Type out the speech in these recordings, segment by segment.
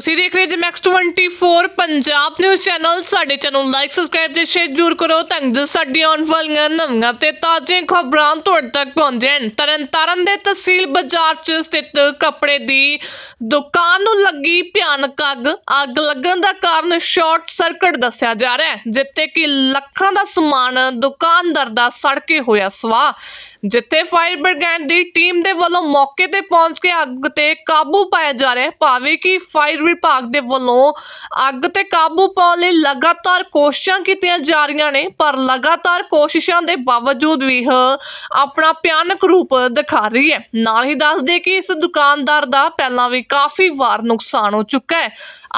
ਤੁਸੀਂ ਦੇਖ ਰਹੇ G max 24 Punjab news channel ਸਾਡੇ ਚੈਨਲ ਲਾਈਕ ਸਬਸਕ੍ਰਾਈਬ ਤੇ ਸ਼ੇਅਰ ਜ਼ਰੂਰ ਕਰੋ ਤਾਂ ਜੋ ਸਾਡੀਆਂ ਆਉਣ ਵਾਲੀਆਂ ਨਵੀਆਂ ਤੇ ਤਾਜ਼ੀਆਂ ਖਬਰਾਂ ਤੁਹਾਡੇ ਤੱਕ ਪਹੁੰਚਣ ਤਰਨਤਾਰਨ ਦੇ ਤਹਿਸੀਲ ਬਾਜ਼ਾਰ 'ਚ ਸਥਿਤ ਕੱਪੜੇ ਦੀ ਦੁਕਾਨ ਨੂੰ ਲੱਗੀ ਭਿਆਨਕ ਅੱਗ। ਅੱਗ ਲੱਗਣ ਦਾ ਕਾਰਨ ਸ਼ਾਰਟ ਸਰਕਟ ਦੱਸਿਆ ਜਾ ਰਿਹਾ ਹੈ, ਜਿੱਥੇ ਕਿ ਲੱਖਾਂ ਦਾ ਸਮਾਨ ਦੁਕਾਨਦਾਰ ਦਾ ਸੜ ਕੇ ਹੋਇਆ ਸਵਾਹ। ਜਿੱਥੇ ਫਾਇਰ ਬ੍ਰਿਗੇਡ ਦੀ ਟੀਮ ਦੇ ਵੱਲੋਂ ਮੌਕੇ ਤੇ ਪਹੁੰਚ ਕੇ ਅੱਗ ਤੇ ਕਾਬੂ ਪਾਇਆ ਜਾ ਰਿਹਾ ਹੈ। ਭਾਵੇਂ ਕਿ ਫਾਇਰ ਵਿਭਾਗ ਦੇ ਵੱਲੋਂ ਅੱਗ ਤੇ ਕਾਬੂ ਪਾਉਣ ਲਈ ਲਗਾਤਾਰ ਕੋਸ਼ਿਸ਼ਾਂ ਕੀਤੀਆਂ ਜਾ ਰਹੀਆਂ ਨੇ, ਪਰ ਲਗਾਤਾਰ ਕੋਸ਼ਿਸ਼ਾਂ ਦੇ ਬਾਵਜੂਦ ਵੀ ਆਪਣਾ ਭਿਆਨਕ ਰੂਪ ਦਿਖਾ ਰਹੀ ਹੈ। ਨਾਲ ਹੀ ਦੱਸ ਦੇ ਕਿ ਇਸ ਦੁਕਾਨਦਾਰ ਦਾ ਪਹਿਲਾਂ ਵੀ ਕਾਫੀ ਵਾਰ ਨੁਕਸਾਨ ਹੋ ਚੁੱਕਾ ਹੈ।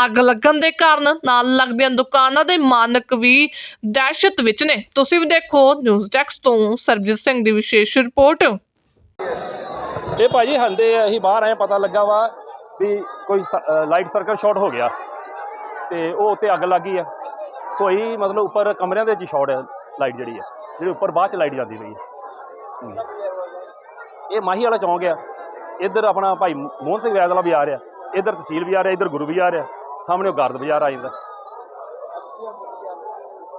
ਅੱਗ ਲੱਗਣ ਦੇ ਕਾਰਨ ਨਾਲ ਲੱਗਦੀਆਂ ਦੁਕਾਨਾਂ ਦੇ ਮਾਲਕ ਵੀ ਦਹਿਸ਼ਤ ਵਿੱਚ ਨੇ। ਤੁਸੀਂ ਵੀ ਦੇਖੋ, ਨਿਊਜ਼ ਟੈਕਸ ਤੋਂ ਸਰਬਜੀਤ ਸਿੰਘ ਦੀ ਵਿਸ਼ੇਸ਼ ਰਿਪੋਰਟ। ਇਹ ਭਾਜੀ ਹੰਦੇ ਅਸੀਂ ਬਾਹਰ ਆਏ ਪਤਾ ਲੱਗਾ ਵਾ ਵੀ ਕੋਈ ਲਾਈਟ ਸਰਕਟ ਸ਼ਾਰਟ ਹੋ ਗਿਆ। ਤੇ ਉਹ ਉੱਤੇ ਅੱਗ ਲੱਗ ਗਈ ਆ। ਕੋਈ ਮਤਲਬ ਉੱਪਰ ਕਮਰਿਆਂ ਦੇ ਵਿੱਚ ਸ਼ਾਰਟ ਹੈ ਲਾਈਟ ਜਿਹੜੀ ਆ। ਜਿਹੜੀ ਉੱਪਰ ਬਾਅਦ ਚ ਲਾਈਟ ਜਾਂਦੀ ਪਈ ਹੈ ਹੂੰ। ਇਹ ਮਾਹੀ ਵਾਲਾ ਚੌਂਕ ਆ। ਇੱਧਰ ਆਪਣਾ ਭਾਈ ਮੋਹਨ ਸਿੰਘ ਵੈਦ ਵਾਲਾ ਵੀ ਆ। ਰਿਹਾ ਇੱਧਰ ਤਹਿਸੀਲ ਵੀ ਆ ਰਿਹਾ ਇੱਧਰ ਗੁਰੂ ਵੀ ਆ। ਰਿਹਾ ਸਾਹਮਣੇ ਉਹ ਗਰਦ ਬਾਜ਼ਾਰ ਆ ਜਾਂਦਾ।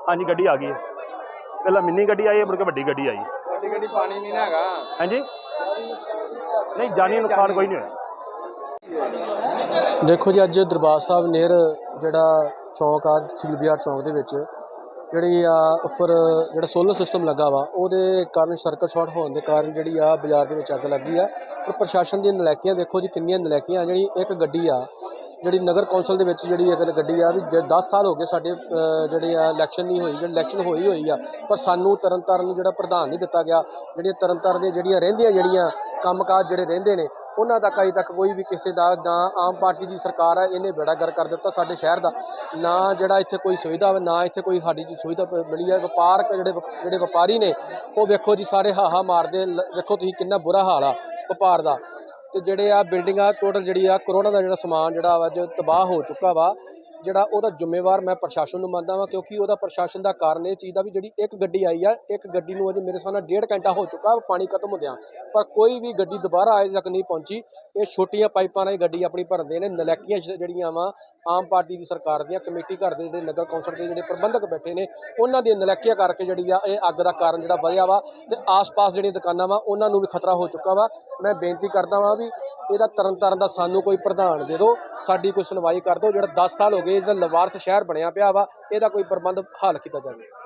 ਹਾਂਜੀ ਗੱਡੀ ਆ ਗਈ ਹੈ ਪਹਿਲਾਂ ਮਿੰਨੀ ਗੱਡੀ ਆਈ ਹੈ ਮੁੜ ਕੇ ਵੱਡੀ ਗੱਡੀ ਆਈ। ਗੱਡੀ ਗੱਡੀ ਪਾਣੀ ਨਹੀਂ ਨਾ ਹੈਗਾ। ਹਾਂਜੀ? ਨਹੀਂ ਜਾਨੀ ਨੁਕਸਾਨ ਕੋਈ ਨਹੀਂ ਹੋਇਆ। ਦੇਖੋ ਜੀ ਅੱਜ ਦਰਬਾਰ ਸਾਹਿਬ ਨੇਰ ਜਿਹੜਾ ਚੌਂਕ ਆ ਤਹਿਸੀਲ ਬਾਜ਼ਾਰ ਚੌਂਕ ਦੇ ਵਿੱਚ ਜਿਹੜੀ ਆ ਉੱਪਰ ਜਿਹੜਾ ਸੋਲਰ ਸਿਸਟਮ ਲੱਗਾ ਵਾ ਉਹਦੇ ਕਾਰਨ ਸਰਕਲ ਸ਼ਾਰਟ ਹੋਣ ਦੇ ਕਾਰਨ ਜਿਹੜੀ ਆ ਬਾਜ਼ਾਰ ਦੇ ਵਿੱਚ ਅੱਗ ਲੱਗੀ ਆ। ਪਰ ਪ੍ਰਸ਼ਾਸਨ ਦੀਆਂ ਨਲਾਇਕੀਆਂ ਦੇਖੋ ਜੀ ਕਿੰਨੀਆਂ ਨਲਾਇਕੀਆਂ ਜਿਹੜੀ ਇੱਕ ਗੱਡੀ ਆ ਜਿਹੜੀ ਨਗਰ ਕੌਂਸਲ ਦੇ ਵਿੱਚ ਜਿਹੜੀ ਇੱਕ ਗੱਡੀ ਆ ਵੀ 10 ਸਾਲ ਹੋ ਗਏ ਸਾਡੇ ਅ, ਜਿਹੜੇ ਆ ਇਲੈਕਸ਼ਨ ਨਹੀਂ ਹੋਈ ਜਿਹੜੀ ਇਲੈਕਸ਼ਨ ਹੋਈ ਹੋਈ ਆ ਪਰ ਸਾਨੂੰ ਤਰਨਤਾਰਨ ਨੂੰ ਜਿਹੜਾ ਪ੍ਰਧਾਨ ਨਹੀਂ ਦਿੱਤਾ ਗਿਆ ਜਿਹੜੀਆਂ ਤਰਨਤਾਰਨ ਦੀਆਂ ਜਿਹੜੀਆਂ ਰਹਿੰਦੀਆਂ ਜਿਹੜੀਆਂ ਕੰਮਕਾਜ ਜਿਹੜੇ ਰਹਿੰਦੇ ਨੇ ਉਹਨਾਂ ਤੱਕ ਅਜੇ ਤੱਕ ਕੋਈ ਵੀ ਕਿਸੇ ਦਾ ਨਾ ਆਮ ਪਾਰਟੀ ਦੀ ਸਰਕਾਰ ਹੈ ਇਹਨੇ ਬੇੜਾ ਗਰ ਕਰ ਦਿੱਤਾ ਸਾਡੇ ਸ਼ਹਿਰ ਦਾ। ਨਾ ਜਿਹੜਾ ਇੱਥੇ ਕੋਈ ਸੁਵਿਧਾ ਵਾ, ਨਾ ਇੱਥੇ ਕੋਈ ਸਾਡੀ ਜੀ ਸੁਵਿਧਾ ਮਿਲੀ ਹੈ ਵਪਾਰਕ ਜਿਹੜੇ ਜਿਹੜੇ ਵਪਾਰੀ ਨੇ ਉਹ ਵੇਖੋ ਜੀ ਸਾਰੇ ਹਾਹਾ ਮਾਰਦੇ ਲ- ਵੇਖੋ ਤੁਸੀਂ ਕਿੰਨਾ ਬੁਰਾ ਹਾਲ ਆ ਵਪਾਰ ਦਾ। ਤੇ ਜਿਹੜੇ ਆ ਬਿਲਡਿੰਗਾਂ ਟੋਟਲ ਜਿਹੜੀ ਆ ਕਰੋਨਾ ਦਾ ਜਿਹੜਾ ਸਮਾਨ ਜਿਹੜਾ ਵਾ ਜੋ ਤਬਾਹ ਹੋ ਚੁੱਕਾ ਵਾ ਜਿਹੜਾ ਉਹਦਾ ਜ਼ਿੰਮੇਵਾਰ ਮੈਂ ਪ੍ਰਸ਼ਾਸਨ ਨੂੰ ਮੰਨਦਾ ਵਾਂ, ਕਿਉਂਕਿ ਉਹਦਾ ਪ੍ਰਸ਼ਾਸਨ ਦਾ ਕਾਰਨ ਇਹ ਚੀਜ਼ ਦਾ ਵੀ ਜਿਹੜੀ ਇੱਕ ਗੱਡੀ ਆਈ ਆ, ਇੱਕ ਗੱਡੀ ਨੂੰ ਅਜੇ ਮੇਰੇ ਹਿਸਾਬ ਨਾਲ ਡੇਢ ਘੰਟਾ ਹੋ ਚੁੱਕਾ, ਪਾਣੀ ਖਤਮ ਹੁੰਦਿਆਂ ਪਰ ਕੋਈ ਵੀ ਗੱਡੀ ਦੁਬਾਰਾ ਅਜੇ ਤੱਕ ਨਹੀਂ ਪਹੁੰਚੀ। ਇਹ ਛੋਟੀਆਂ ਪਾਈਪਾਂ ਨਾਲ ਗੱਡੀ ਆਪਣੀ ਭਰਦੇ ਨੇ, ਨਲੈਕੀਆਂ ਜਿਹੜੀਆਂ ਵਾ ਆਮ ਪਾਰਟੀ ਦੀ ਸਰਕਾਰ ਦੀਆਂ ਕਮੇਟੀ ਘਰ ਦੇ ਜਿਹੜੇ ਨਗਰ ਕੌਂਸਲ ਦੇ ਜਿਹੜੇ ਪ੍ਰਬੰਧਕ ਬੈਠੇ ਨੇ, ਉਹਨਾਂ ਦੀਆਂ ਨਲੈਕੀਆਂ ਕਰਕੇ ਜਿਹੜੀ ਆ ਇਹ ਅੱਗ ਦਾ ਕਾਰਨ ਜਿਹੜਾ ਵਧਿਆ ਵਾ ਤੇ ਆਸ-ਪਾਸ ਜਿਹੜੀਆਂ ਦੁਕਾਨਾਂ ਵਾ, ਉਹਨਾਂ ਨੂੰ ਵੀ ਖਤਰਾ ਹੋ ਚੁੱਕਾ ਵਾ। ਮੈਂ ਬੇਨਤੀ ਕਰਦਾ ਵਾਂ ਵੀ ਇਹਦਾ ਤਰਨ ਤਾਰਨ ਦਾ ਸਾਨੂੰ ਕੋਈ ਪ੍ਰਧਾਨ ਦੇ ਦਿਓ, ਸਾਡੀ ਕੋਈ ਸੁਣਵਾਈ ਕਰ ਦਿਓ, ਜਿਹੜਾ 10 ਸਾਲ ਹੋ ਗਏ ਜਿਹੜਾ ਲਵਾਰਸ ਸ਼ਹਿਰ ਬਣਿਆ ਪਿਆ ਵਾ, ਇਹਦਾ ਕੋਈ ਪ੍ਰਬੰਧ ਹਾਲ ਕੀਤਾ ਜਾਵੇ।